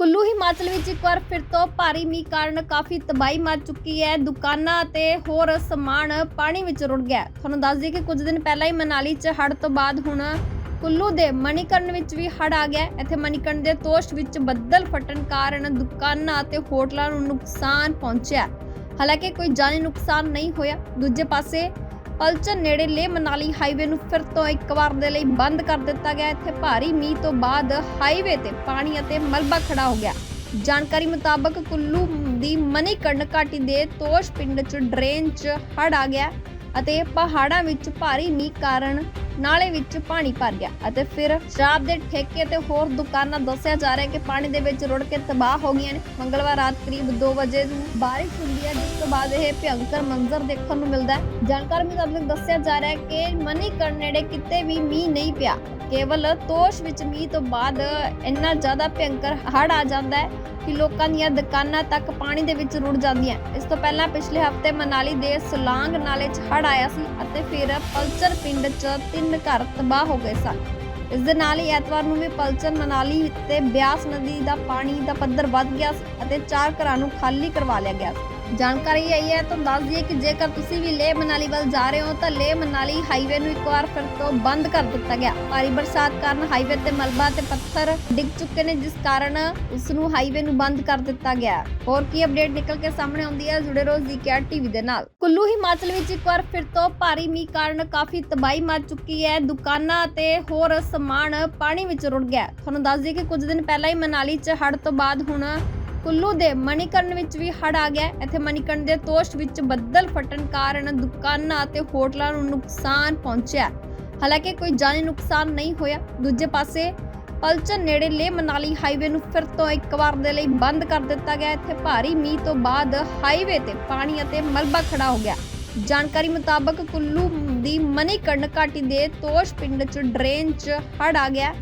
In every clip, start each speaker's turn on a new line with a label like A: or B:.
A: ਕੁੱਲੂ ਹਿਮਾਚਲ ਵਿੱਚ ਇੱਕ ਵਾਰ ਫਿਰ ਤੋਂ ਭਾਰੀ ਮੀਂਹ ਕਾਰਨ ਕਾਫੀ ਤਬਾਹੀ ਮਚ ਚੁੱਕੀ ਹੈ। ਦੁਕਾਨਾਂ ਅਤੇ ਹੋਰ ਸਮਾਨ ਪਾਣੀ ਵਿੱਚ ਰੁੜ ਗਿਆ। ਤੁਹਾਨੂੰ ਦੱਸ ਦਈਏ ਕਿ ਕੁਝ ਦਿਨ ਪਹਿਲਾਂ ਹੀ ਮਨਾਲੀ 'ਚ ਹੜ੍ਹ ਤੋਂ ਬਾਅਦ ਹੁਣ ਕੁੱਲੂ ਦੇ ਮਣੀਕਰਨ ਵਿੱਚ ਵੀ ਹੜ੍ਹ ਆ ਗਿਆ ਇੱਥੇ ਮਣੀਕਰਨ ਦੇ ਤੋਸ਼ ਵਿੱਚ ਬੱਦਲ ਫਟਣ ਕਾਰਨ ਦੁਕਾਨਾਂ ਅਤੇ ਹੋਟਲਾਂ ਨੂੰ ਨੁਕਸਾਨ ਪਹੁੰਚਿਆ। ਹਾਲਾਂਕਿ ਕੋਈ ਜਾਨੀ ਨੁਕਸਾਨ ਨਹੀਂ ਹੋਇਆ। ਦੂਜੇ ਪਾਸੇ ਪਲਚਨ ਨੇੜੇ ਲੇ ਮਨਾਲੀ ਹਾਈਵੇ ਨੂੰ ਫਿਰ ਤੋਂ ਇੱਕ ਵਾਰ ਦੇ ਲਈ ਬੰਦ ਕਰ ਦਿੱਤਾ ਗਿਆ। ਇੱਥੇ ਭਾਰੀ ਮੀਂਹ ਤੋਂ ਬਾਅਦ ਹਾਈਵੇ ਤੇ ਪਾਣੀ ਅਤੇ ਮਲਬਾ ਖੜਾ ਹੋ ਗਿਆ। ਜਾਣਕਾਰੀ ਮੁਤਾਬਕ ਕੁੱਲੂ ਦੀ ਮਨੀਕਰਨ ਘਾਟੀ ਦੇ ਤੋਸ਼ ਪਿੰਡ 'ਚ ਡਰੇਨ 'ਚ ਹੜ੍ਹ ਆ ਗਿਆ ਅਤੇ ਪਹਾੜਾਂ ਵਿੱਚ ਭਾਰੀ ਮੀਂਹ ਕਾਰਨ ਨਾਲੇ ਵਿੱਚ ਪਾਣੀ ਭਰ ਗਿਆ ਅਤੇ ਫਿਰ ਸ਼ਰਾਬ ਦੇ ਠੇਕੇ ਤੇ ਹੋਰ ਦੁਕਾਨਾਂ ਦੱਸਿਆ ਜਾ ਰਿਹਾ ਕਿ ਪਾਣੀ ਦੇ ਵਿੱਚ ਰੁੜ ਕੇ ਤਬਾਹ ਹੋ ਗਈਆਂ ਨੇ। ਮੰਗਲਵਾਰ ਰਾਤ ਕਰੀਬ 2 ਵਜੇ ਨੂੰ ਬਾਰਿਸ਼ ਹੁੰਦੀ ਹੈ, ਜਿਸ ਤੋਂ ਬਾਅਦ ਇਹ ਭਿਅੰਕਰ ਮੰਜ਼ਰ ਦੇਖਣ ਨੂੰ ਮਿਲਦਾ ਹੈ। ਜਾਣਕਾਰੀ ਮੁਤਾਬਕ ਦੱਸਿਆ ਜਾ ਰਿਹਾ ਹੈ ਕਿ ਮਨੀਕਰਨ ਨੇੜੇ ਕਿਤੇ ਵੀ ਮੀਂਹ ਨਹੀਂ ਪਿਆ। ਕੇਵਲ ਤੋਸ਼ ਵਿੱਚ ਮੀਂਹ ਤੋਂ ਬਾਅਦ ਇੰਨਾ ਜ਼ਿਆਦਾ ਭਿਅੰਕਰ ਹੜ੍ਹ ਆ ਜਾਂਦਾ ਹੈ। ਕਿ ਲੋਕਾਂ ਦੀਆਂ ਦੁਕਾਨਾਂ ਤੱਕ ਪਾਣੀ ਦੇ ਵਿੱਚ ਰੁੜ ਜਾਂਦੀਆਂ। ਇਸ ਤੋਂ ਪਹਿਲਾਂ ਪਿਛਲੇ ਹਫ਼ਤੇ ਮਨਾਲੀ ਦੇ ਸੁਲਾਂਗ ਨਾਲੇ 'ਚ ਹੜ੍ਹ ਆਇਆ ਸੀ ਅਤੇ ਫਿਰ ਪਲਚਰ ਪਿੰਡ 'ਚ ਤਿੰਨ ਘਰ ਤਬਾਹ ਹੋ ਗਏ ਸਨ। ਇਸ ਦੇ ਨਾਲ ਹੀ ਐਤਵਾਰ ਨੂੰ ਵੀ ਪਲਚਰ ਮਨਾਲੀ ਤੇ ਬਿਆਸ ਨਦੀ ਦਾ ਪਾਣੀ ਦਾ ਪੱਧਰ ਵੱਧ ਗਿਆ ਸੀ ਅਤੇ ਚਾਰ ਘਰਾਂ ਨੂੰ ਖਾਲੀ ਕਰਵਾ ਲਿਆ ਗਿਆ ਸੀ। ਜਾਣਕਾਰੀ ਆਈ ਹੈ ਤਾਂ ਦੱਸ ਦਈਏ ਕਿ ਜੇਕਰ ਤੁਸੀਂ ਵੀ ਲੇਹ ਮਨਾਲੀ ਵੱਲ ਜਾ ਰਹੇ ਹੋ, ਤਾਂ ਲੇਹ ਮਨਾਲੀ ਹਾਈਵੇ ਨੂੰ ਇੱਕ ਵਾਰ ਫਿਰ ਤੋਂ ਬੰਦ ਕਰ ਦਿੱਤਾ ਗਿਆ। ਭਾਰੀ ਬਰਸਾਤ ਕਾਰਨ ਹਾਈਵੇ ਤੇ ਮਲਬਾ ਤੇ ਪੱਥਰ ਡਿੱਗ ਚੁੱਕੇ ਨੇ, ਜਿਸ ਕਾਰਨ ਉਸ ਨੂੰ ਹਾਈਵੇ ਨੂੰ ਬੰਦ ਕਰ ਦਿੱਤਾ ਗਿਆ। ਹੋਰ ਕੀ ਅਪਡੇਟ ਨਿਕਲ ਕੇ ਸਾਹਮਣੇ ਆਉਂਦੀ ਹੈ, ਜੁੜੇ ਰਹੋ ਜ਼ੀਕੇਆਰ ਟੀਵੀ ਦੇ ਨਾਲ। ਕੁੱਲੂ ਹਿਮਾਚਲ ਵਿੱਚ ਇੱਕ ਵਾਰ ਫਿਰ ਤੋਂ ਭਾਰੀ ਮੀਂਹ ਕਾਰਨ ਕਾਫੀ ਤਬਾਹੀ ਮਚ ਚੁੱਕੀ ਹੈ। ਦੁਕਾਨਾਂ ਤੇ ਹੋਰ ਸਮਾਨ ਪਾਣੀ ਵਿੱਚ ਰੁੜ ਗਿਆ। ਤੁਹਾਨੂੰ ਦੱਸ ਦਈਏ ਕਿ ਕੁਝ ਦਿਨ ਪਹਿਲਾਂ ਹੀ ਮਨਾਲੀ 'ਚ ਹੜ੍ਹ ਤੋਂ ਬਾਅਦ ਹੁਣ ਕੁੱਲੂ ਦੇ ਮਣੀਕਰਨ ਵਿੱਚ ਵੀ ਹੜ੍ਹ ਆ ਗਿਆ ਹੈ। ਇੱਥੇ ਮਣੀਕਰਨ ਦੇ ਤੋਸ਼ ਵਿੱਚ ਬੱਦਲ ਫਟਣ ਕਾਰਨ ਦੁਕਾਨਾਂ ਅਤੇ ਹੋਟਲਾਂ ਨੂੰ ਨੁਕਸਾਨ ਪਹੁੰਚਿਆ ਹਾਲਾਂਕਿ ਕੋਈ ਜਾਨੀ ਨੁਕਸਾਨ ਨਹੀਂ ਹੋਇਆ। ਦੂਜੇ ਪਾਸੇ, ਪਲਚਨ ਨੇੜੇ ਲੇ ਮਨਾਲੀ ਹਾਈਵੇ ਨੂੰ ਫਿਰ ਤੋਂ ਇੱਕ ਵਾਰ ਦੇ ਲਈ ਬੰਦ ਕਰ ਦਿੱਤਾ ਗਿਆ। ਇੱਥੇ ਭਾਰੀ ਮੀਂਹ ਤੋਂ ਬਾਅਦ ਹਾਈਵੇ ਤੇ ਪਾਣੀ ਅਤੇ ਮਲਬਾ ਖੜਾ ਹੋ ਗਿਆ। ਜਾਣਕਾਰੀ ਮੁਤਾਬਕ ਕੁੱਲੂ ਦੀ ਮਨੀਕਰਨ ਘਾਟੀ ਦੇ ਤੋਸ਼ ਪਿੰਡ 'ਚ ਡਰੇਨ 'ਚ ਹੜ੍ਹ ਆ ਗਿਆ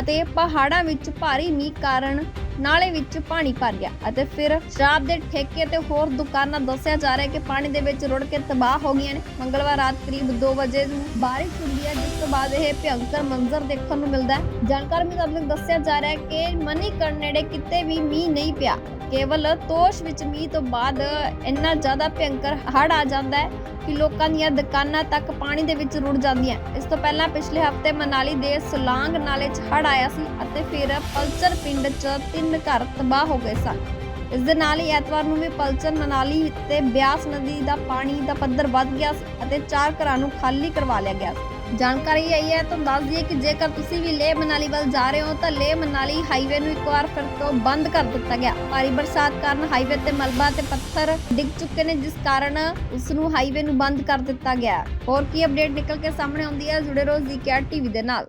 A: ਅਤੇ ਪਹਾੜਾਂ ਵਿੱਚ ਭਾਰੀ ਮੀਂਹ ਕਾਰਨ ਨਾਲੇ ਵਿੱਚ ਪਾਣੀ ਭਰ ਗਿਆ ਅਤੇ ਫਿਰ ਸ਼ਰਾਬ ਦੇ ਠੇਕੇ ਤੇ ਹੋਰ ਦੁਕਾਨਾਂ ਦੱਸਿਆ ਜਾ ਰਿਹਾ ਕਿ ਪਾਣੀ ਦੇ ਵਿੱਚ ਰੁੜ ਕੇ ਤਬਾਹ ਹੋ ਗਈਆਂ ਨੇ। ਮੰਗਲਵਾਰ ਰਾਤ ਕਰੀਬ 2 ਵਜੇ ਨੂੰ ਬਾਰਿਸ਼ ਹੁੰਦੀ ਹੈ, ਜਿਸ ਤੋਂ ਬਾਅਦ ਇਹ ਭਿਅੰਕਰ ਮੰਜ਼ਰ ਦੇਖਣ ਨੂੰ ਮਿਲਦਾ ਹੈ। ਜਾਣਕਾਰੀ ਮੁਤਾਬਕ ਦੱਸਿਆ ਜਾ ਰਿਹਾ ਹੈ ਕਿ ਮਨੀਕਰਨ ਨੇੜੇ ਕਿਤੇ ਵੀ ਮੀਂਹ ਨਹੀਂ ਪਿਆ। ਕੇਵਲ ਤੋਸ਼ ਵਿੱਚ ਮੀਂਹ ਤੋਂ ਬਾਅਦ ਇੰਨਾ ਜ਼ਿਆਦਾ ਭਿਅੰਕਰ ਹੜ੍ਹ ਆ ਜਾਂਦਾ ਹੈ ਕਿ ਲੋਕਾਂ ਦੀਆਂ ਦੁਕਾਨਾਂ ਤੱਕ ਪਾਣੀ ਦੇ ਵਿੱਚ ਰੁੜ ਜਾਂਦੀਆਂ ਇਸ ਤੋਂ ਪਹਿਲਾਂ ਪਿਛਲੇ ਹਫ਼ਤੇ ਮਨਾਲੀ ਦੇ ਸੁਲਾਂਗ ਨਾਲੇ 'ਚ ਹੜ੍ਹ ਆਇਆ ਸੀ ਅਤੇ ਫਿਰ ਪਲਚਰ ਪਿੰਡ 'ਚ ਤਿੰਨ ਘਰ ਤਬਾਹ ਹੋ ਗਏ ਸਨ। ਇਸ ਦੇ ਨਾਲ ਹੀ ਐਤਵਾਰ ਨੂੰ ਵੀ ਪਲਚਰ ਮਨਾਲੀ ਤੇ ਬਿਆਸ ਨਦੀ ਦਾ ਪਾਣੀ ਦਾ ਪੱਧਰ ਵੱਧ ਗਿਆ ਅਤੇ ਚਾਰ ਘਰਾਂ ਨੂੰ ਖਾਲੀ ਕਰਵਾ ਲਿਆ ਗਿਆ ਜਾਣਕਾਰੀ ਆਈ ਹੈ ਤਾਂ ਦੱਸ ਦਈਏ ਕਿ ਜੇਕਰ ਤੁਸੀਂ ਵੀ ਲੇਹ ਮਨਾਲੀ ਵੱਲ ਜਾ ਰਹੇ ਹੋ, ਤਾਂ ਲੇਹ ਮਨਾਲੀ ਹਾਈਵੇ ਨੂੰ ਇੱਕ ਵਾਰ ਫਿਰ ਤੋਂ ਬੰਦ ਕਰ ਦਿੱਤਾ ਗਿਆ। ਭਾਰੀ ਬਰਸਾਤ ਕਾਰਨ ਹਾਈਵੇ ਤੇ ਮਲਬਾ ਤੇ ਪੱਥਰ ਡਿੱਗ ਚੁੱਕੇ ਨੇ, ਜਿਸ ਕਾਰਨ ਉਸ ਨੂੰ ਹਾਈਵੇ ਨੂੰ ਬੰਦ ਕਰ ਦਿੱਤਾ ਗਿਆ। ਹੋਰ ਕੀ ਅਪਡੇਟ ਨਿਕਲ ਕੇ ਸਾਹਮਣੇ ਆਉਂਦੀ ਹੈ, ਜੁੜੇ ਰਹੋ ਜ਼ੀਕੇਆਰ ਟੀਵੀ ਦੇ ਨਾਲ।